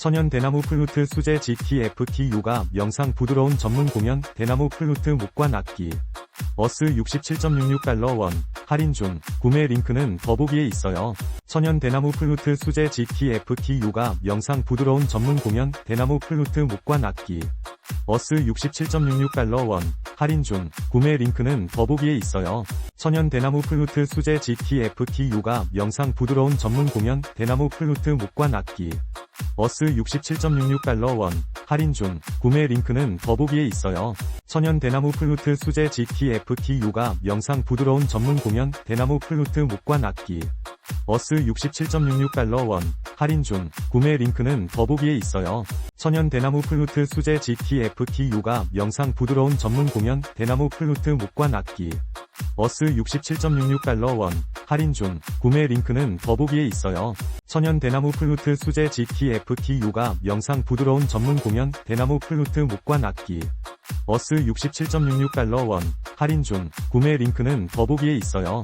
천연 대나무 플루트 수제 GTFT 요가 영상 부드러운 전문 공연 대나무 플루트 목관 악기. 어스 67.66달러 원 할인 중. 구매 링크는 더보기에 있어요. 천연 대나무 플루트 수제 GTFT 요가 영상 부드러운 전문 공연 대나무 플루트 목관 악기. 어스 67.66달러 원 할인 중. 구매 링크는 더보기에 있어요. 천연 대나무 플루트 수제 GTFT 요가 영상 부드러운 전문 공연 대나무 플루트 목관 악기 어스 67.66달러 원 할인 중 구매 링크는 더보기에 있어요. 천연 대나무 플루트 수제 GTFT 요가 영상 부드러운 전문 공연 대나무 플루트 목관 악기 어스 67.66달러 원 할인 중 구매 링크는 더보기에 있어요. 천연 대나무 플루트 수제 GTFT 요가 영상 부드러운 전문 공연 대나무 플루트 목관 악기 어스 67.66달러 원 할인 중 구매 링크는 더보기에 있어요. 천연 대나무 플루트 수제 GTFT 요가 영상 부드러운 전문 공연 대나무 플루트 목관 악기 어스 67.66달러 원 할인 중 구매 링크는 더보기에 있어요.